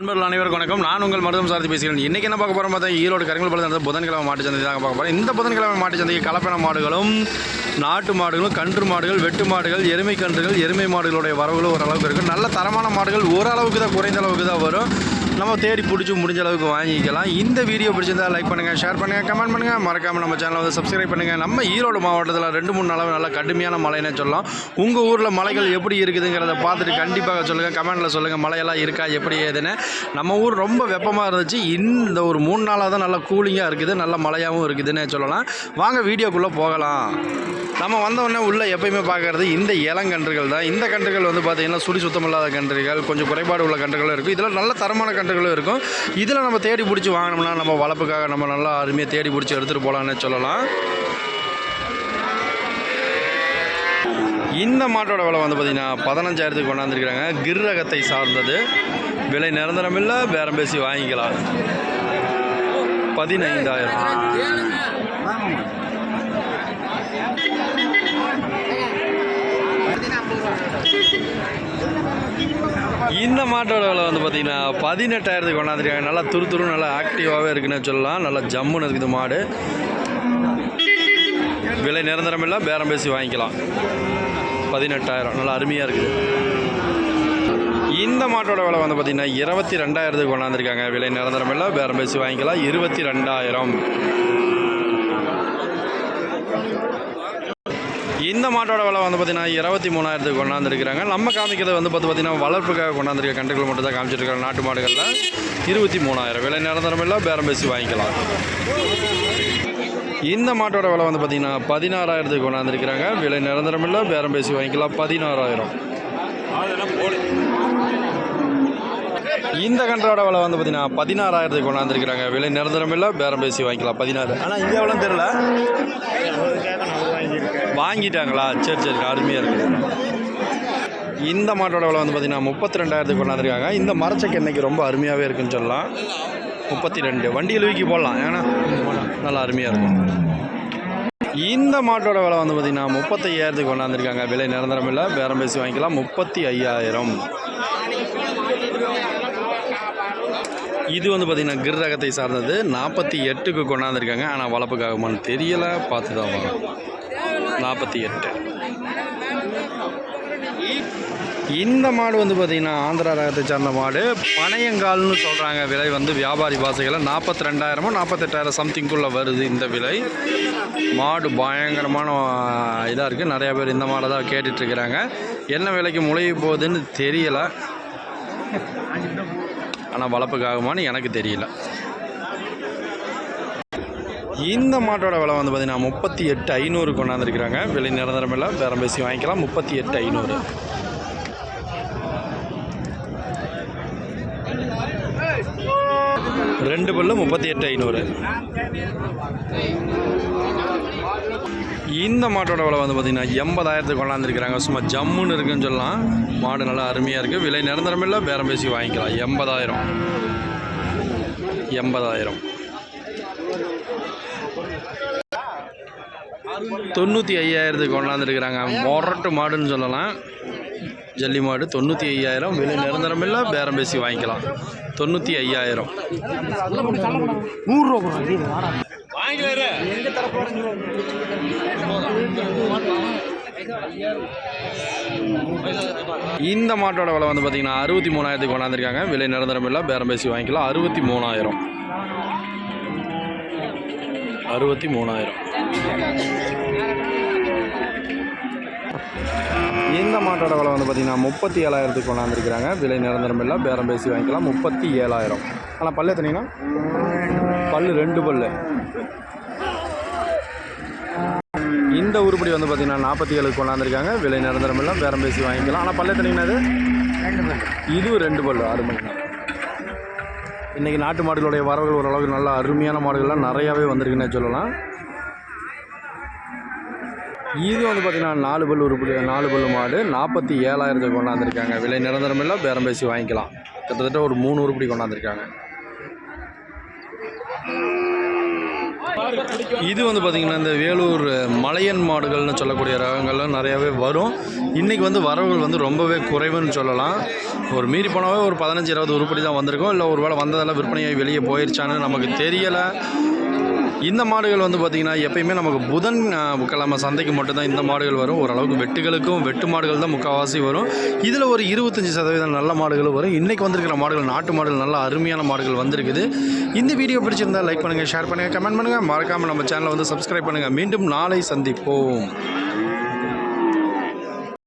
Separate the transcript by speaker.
Speaker 1: நண்பர்கள் அனைவருக்கும் வணக்கம். நான் உங்கள் மருதம் சார்ந்து பேசுகிறேன். இன்றைக்கி என்ன பார்க்க போகிறோம் பார்த்தா ஈரோடு கருங்கல் பள்ளம் நடந்த புதன்கிழமை மாட்டு சந்தை தான் பார்க்க போகிறோம் இந்த புதன்கிழமை மாட்டு சந்தைக்கு கலப்பன மாடுகளும் நாட்டு மாடுகளும் கன்று மாடுகள் வெட்டு மாடுகள் எருமை கன்றுகள் எருமை மாடுகளுடைய வரவுகளும் ஓரளவுக்கு இருக்கும் நல்ல தரமான மாடுகள் ஓரளவுக்கு தான் குறைந்த அளவுக்கு தான் வரும். நம்ம தேடி பிடிச்சி முடிஞ்ச அளவுக்கு வாங்கிக்கலாம். இந்த வீடியோ பிடிச்சிருந்தா லைக் பண்ணுங்கள் ஷேர் பண்ணுங்கள் கமெண்ட் பண்ணுங்கள் மறக்காமல் நம்ம சேனலை வந்து சப்ஸ்கிரைப் பண்ணுங்கள் நம்ம ஈரோடு மாவட்டத்தில் ரெண்டு மூணு நாளாக நல்லா கடுமையான மழைன்னு சொல்லலாம். உங்கள் ஊரில் மலைகள் எப்படி இருக்குதுங்கிறத பார்த்துட்டு கண்டிப்பாக சொல்லுங்கள் கமெண்ட்டில் சொல்லுங்கள் மழையெல்லாம் இருக்கா எப்படி ஏதுன்னு. நம்ம ஊர் ரொம்ப வெப்பமாக இருந்துச்சு. இந்த ஒரு மூணு நாளாக தான் நல்லா கூலிங்காக இருக்குது நல்ல மழையாகவும் இருக்குதுன்னு சொல்லலாம். வாங்க வீடியோக்குள்ளே போகலாம். நம்ம வந்தவுடனே உள்ளே எப்பயுமே பார்க்குறது இந்த இளங்கன்றுகள் தான். இந்த கன்றுகள் வந்து பார்த்திங்கன்னா சுடி சுத்தமில்லாத கன்றுகள் கொஞ்சம் குறைபாடு உள்ள கன்றுகளும் இருக்கும். இதில் நல்ல தரமான கன்றுகளும் இருக்கும். இதில் நம்ம தேடி பிடிச்சி வாங்கினோம்னா நம்ம வளர்ப்புக்காக நம்ம நல்லா அருமையாக தேடி பிடிச்சி எடுத்துகிட்டு போகலான்னு சொல்லலாம். இந்த மாட்டோட விலை வந்து பார்த்திங்கன்னா பதினஞ்சாயிரத்துக்கு கொண்டாந்துருக்கிறாங்க. கிர் ரகத்தை சார்ந்தது. விலை நிரந்தரம் இல்லை பேரம் பேசி வாங்கிக்கலாம். பதினைந்தாயிரம். இந்த மாட்டோட விலை வந்து பார்த்தீங்கன்னா பதினெட்டாயிரத்துக்கு கொண்டாந்துருக்காங்க. நல்லா துரு துரு நல்லா ஆக்டிவாகவே இருக்குன்னு சொல்லலாம். நல்லா ஜம்முன்னு இருக்குது மாடு. விலை நிரந்தரம் இல்லை பேரம் பேசி வாங்கிக்கலாம். பதினெட்டாயிரம் நல்லா அருமையாக இருக்குது. இந்த மாட்டோட விலை வந்து பார்த்திங்கன்னா இருபத்தி ரெண்டாயிரத்துக்கு கொண்டாந்துருக்காங்க. விலை நிரந்தரம் இல்லை பேரம் பேசி வாங்கிக்கலாம். இருபத்தி ரெண்டாயிரம் இந்த மாட்டோட விலை வந்து பார்த்திங்கன்னா இருபத்தி மூணாயிரத்துக்கு கொண்டாந்துருக்குறாங்க. நம்ம காமிக்கிறது வந்து பார்த்து பார்த்திங்கன்னா வளர்ப்புக்காக கொண்டாந்துருக்க கண்டுகள் மட்டும் தான் காமிச்சிருக்காங்க. நாட்டு மாடுகளில் இருபத்தி மூணாயிரம். விலை நிரந்தரம் இல்லை பேரம் பேசி வாங்கிக்கலாம். இந்த மாட்டோட விலை வந்து பார்த்திங்கன்னா பதினாறாயிரத்துக்கு கொண்டாந்துருக்கிறாங்க. விலை நிரந்தரம் இல்லை பேரம் பேசி வாங்கிக்கலாம். பதினாறாயிரம். இந்த கன்றோட விலை வந்து பார்த்தீங்கன்னா பதினாறாயிரத்துக்கு கொண்டாந்துருக்கிறாங்க. விலை நிரந்தரம் இல்லை பேரம் பேசி வாங்கிக்கலாம். பதினாறு. ஆனால் இங்கே எவ்வளோ தெரில வாங்கிட்டாங்களா? சரி சரி அருமையாக இருக்குது. இந்த மாட்டோட விலை வந்து பார்த்தீங்கன்னா முப்பத்தி ரெண்டாயிரத்துக்கு கொண்டாந்துருக்காங்க. இந்த மரச்சக்கு இன்னைக்கு ரொம்ப அருமையாகவே இருக்குன்னு சொல்லலாம். முப்பத்தி ரெண்டு வண்டியில் தூக்கி போடலாம். ஏன்னா நல்லா அருமையாக இருக்கும். இந்த மாட்டோட விலை வந்து பார்த்திங்கன்னா முப்பத்தையாயிரத்துக்கு கொண்டாந்துருக்காங்க. விலை நிரந்தரம் இல்லை. பேரம் பேசி வாங்கிக்கலாம். முப்பத்தி ஐயாயிரம் இது வந்து பார்த்திங்கன்னா கிர் ரகத்தை சார்ந்தது. நாற்பத்தி எட்டுக்கு கொண்டாந்துருக்காங்க. ஆனால் வளர்ப்புக்காகுமான்னு தெரியலை. பார்த்து தான் வரும் நாற்பத்தி எட்டு. இந்த மாடு வந்து பார்த்திங்கன்னா ஆந்திரா ரகத்தை சேர்ந்த மாடு. பனையங்கால்னு சொல்கிறாங்க விலை வந்து வியாபாரி பாசைகளில் நாற்பத்தி ரெண்டாயிரமோ நாற்பத்தெட்டாயிரம் சம்திங்குள்ளே வருது இந்த விலை. மாடு பயங்கரமான இதாக இருக்குது நிறையா பேர் இந்த மாடை தான் கேட்டுட்ருக்கிறாங்க. என்ன விலைக்கு முளைய போகுதுன்னு தெரியலை. ஆனால் வளர்ப்புக்காகுமான்னு எனக்கு தெரியல. இந்த மாட்டோட விலை வந்து பார்த்திங்கன்னா முப்பத்தி எட்டு ஐநூறு கொண்டாந்துருக்கிறாங்க. விலை நிரந்தரம் இல்லை. பேரம் பேசி வாங்கிக்கலாம். முப்பத்தி எட்டு ஐநூறு. ரெண்டு பல்லு முப்பத்தி எட்டு ஐநூறு. இந்த மாட்டோட விலை வந்து பார்த்திங்கன்னா எண்பதாயிரத்துக்கு கொண்டாந்துருக்கிறாங்க. சும்மா ஜம்முன்னு இருக்குன்னு சொல்லலாம். மாடு நல்லா அருமையாக இருக்குது விலை நிரந்தரம் இல்லை. பேரம் பேசி வாங்கிக்கலாம். எண்பதாயிரம். எண்பதாயிரம். தொண்ணூற்றி ஐயாயிரத்துக்கு கொண்டாந்துருக்குறாங்க. மொரட்டு மாடுன்னு சொல்லலாம். ஜல்லி மாடு தொண்ணூற்றி ஐயாயிரம். விலை நிரந்தரம் இல்லை பேரம் பேசி வாங்கிக்கலாம். தொண்ணூற்றி ஐயாயிரம். இந்த மாட்டோட விலை வந்து பார்த்தீங்கன்னா அறுபத்தி மூணாயிரத்துக்கு கொண்டாந்துருக்காங்க. விலை நிரந்தரம் இல்லை பேரம் பேசி வாங்கிக்கலாம். அறுபத்தி மூணாயிரம். அறுபத்தி மூணாயிரம். இந்த மாட்டோட விலை வந்து பார்த்திங்கன்னா முப்பத்தி ஏழாயிரத்துக்கு கொண்டாந்துருக்குறாங்க. விலை நிரந்தரம் இல்லை. பேரம் பேசி வாங்கிக்கலாம். முப்பத்தி ஏழாயிரம். ஆனால் பல்லு எத்தனைங்கன்னா பல்லு ரெண்டு பல்லு. இந்த உருப்படி வந்து பார்த்திங்கன்னா நாற்பத்தி ஏழுக்கு கொண்டாந்துருக்காங்க. விலை நிரந்தரம் இல்லை. பேரம் பேசி வாங்கிக்கலாம். ஆனால் பல்லு எத்தனைங்கன்னா இது? இதுவும் ரெண்டு பல்லு. ஆறு மணி இன்றைக்கி நாட்டு மாடுகளுடைய வரவுகள் ஓரளவுக்கு நல்ல அருமையான மாடுகள்லாம் நிறையாவே வந்திருக்குன்னே சொல்லலாம். இது வந்து பார்த்திங்கன்னா நாலு பல் உருப்படி நாலு பல்லு மாடு. நாற்பத்தி ஏழாயிரத்துக்கு கொண்டாந்துருக்காங்க. விலை நிரந்தரம் இல்லை பேரம் பேசி வாங்கிக்கலாம். கிட்டத்தட்ட ஒரு மூணு உருப்படி கொண்டாந்துருக்காங்க. இது வந்து பார்த்திங்கன்னா இந்த வேலூர் மலையன் மாடுகள்னு சொல்லக்கூடிய ரகங்கள்லாம் நிறையாவே வரும். இன்றைக்கி வந்து வரவுகள் வந்து ரொம்பவே குறைவுன்னு சொல்லலாம். ஒரு மீறி போனாவே ஒரு பதினஞ்சு இருபது உருப்படி தான் வந்திருக்கும். இல்லை ஒரு வேளை வந்ததெல்லாம் விற்பனையாக வெளியே போயிருச்சான்னு நமக்கு தெரியலை. இந்த மாடுகள் வந்து பார்த்திங்கன்னா எப்பயுமே நமக்கு புதன் கிழமை சந்தைக்கு மட்டும்தான் இந்த மாடுகள் வரும். ஓரளவுக்கு வெட்டுகளுக்கும் வெட்டு மாடுகள் தான் முக்கால்வாசி வரும். இதில் ஒரு இருபத்தஞ்சி சதவீதம் நல்ல மாடுகளும் வரும். இன்றைக்கி வந்திருக்கிற மாடுகள் நாட்டு மாடுகள் நல்ல அருமையான மாடுகள் வந்திருக்குது. இந்த வீடியோ பிடிச்சிருந்தால் லைக் பண்ணுங்கள் ஷேர் பண்ணுங்கள் கமெண்ட் பண்ணுங்கள் மறக்காமல் நம்ம சேனலை வந்து சப்ஸ்கிரைப் பண்ணுங்கள் மீண்டும் நாளை சந்திப்போம்.